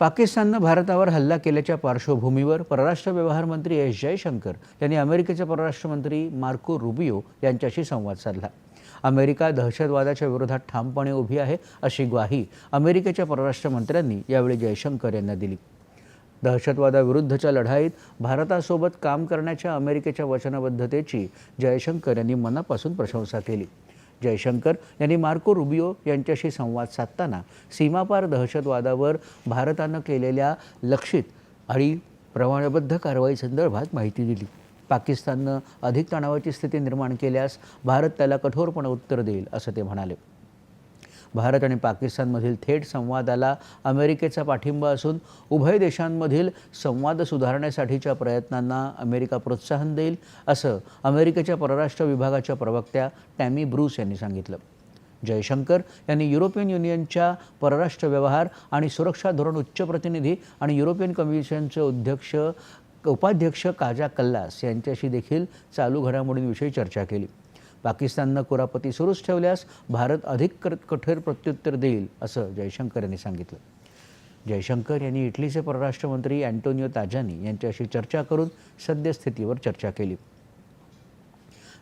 पाकिस्ताननं भारतावर हल्ला केल्याच्या पार्श्वभूमीवर परराष्ट्र व्यवहार मंत्री एस जयशंकर यांनी अमेरिकेचे परराष्ट्र मंत्री मार्को रुबियो यांच्याशी संवाद साधला. अमेरिका दहशतवादाच्या विरोधात ठामपणे उभी आहे अशी ग्वाही अमेरिकेच्या परराष्ट्र मंत्र्यांनी यावेळी जयशंकर यांना दिली. दहशतवादाविरुद्धच्या लढाईत भारतासोबत काम करण्याच्या अमेरिकेच्या वचनबद्धतेची जयशंकर यांनी मनापासून प्रशंसा केली. जयशंकर यांनी मार्को रुबियो यांच्याशी संवाद साधताना सीमापार दहशतवादावर भारतानं केलेल्या लक्षित आणि प्रमाणबद्ध कारवाईसंदर्भात माहिती दिली. पाकिस्ताननं अधिक तणावाची स्थिती निर्माण केल्यास भारत त्याला कठोरपणे उत्तर देईल असं ते म्हणाले. भारत आणि पाकिस्तानमधील थेट संवादाला अमेरिकेचा पाठिंबा असून उभय देशांमधील संवाद सुधारण्यासाठीच्या प्रयत्नांना अमेरिका प्रोत्साहन देईल असं अमेरिकेच्या परराष्ट्र विभागाच्या प्रवक्त्या टॅमी ब्रूस यांनी सांगितलं. जयशंकर यांनी युरोपियन युनियनच्या परराष्ट्र व्यवहार आणि सुरक्षा धोरण उच्च प्रतिनिधी आणि युरोपियन कमिशनचे अध्यक्ष उपाध्यक्ष काजा कल्लास यांच्याशी देखील चालू घडामोडींविषयी चर्चा केली. पाकिस्ताननं कुरापती सुरूच ठेवल्यास भारत अधिक कठोर प्रत्युत्तर देईल असं जयशंकर यांनी सांगितलं. जयशंकर यांनी इटलीचे परराष्ट्रमंत्री अँटोनिओ अँटोनियो ताजानी यांच्याशी चर्चा करून सद्यस्थितीवर चर्चा केली.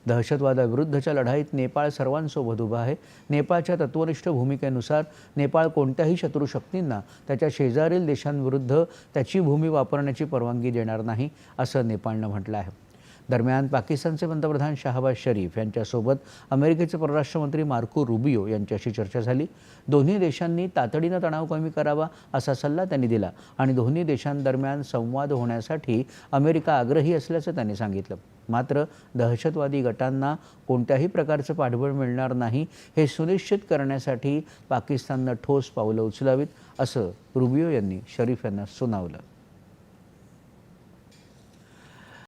दहशतवादाविरुद्धच्या लढाईत नेपाळ सर्वांसोबत उभा आहे. नेपाळच्या तत्वनिष्ठ भूमिकेनुसार नेपाळ कोणत्याही शत्रू शक्तींना त्याच्या शेजारील देशांविरुद्ध त्याची भूमी वापरण्याची परवानगी देणार नाही असं नेपाळनं म्हटलं आहे. दरम्यान पाकिस्तानचे पंतप्रधान शाहबाज शरीफ यांच्यासोबत अमेरिकेचे परराष्ट्र मंत्री मार्को रुबियो यांच्याशी चर्चा झाली. दोन्ही देशांनी तातडीनं तणाव कमी करावा असा सल्ला त्यांनी दिला आणि दोन्ही देशांदरम्यान संवाद होण्यासाठी अमेरिका आग्रही असल्याचं त्यांनी सांगितलं. मात्र दहशतवादी गटांना कोणत्याही प्रकारचं पाठबळ मिळणार नाही हे सुनिश्चित करण्यासाठी पाकिस्ताननं ठोस पावलं उचलावीत असं रुबियो यांनी शरीफ यांना सुनावलं.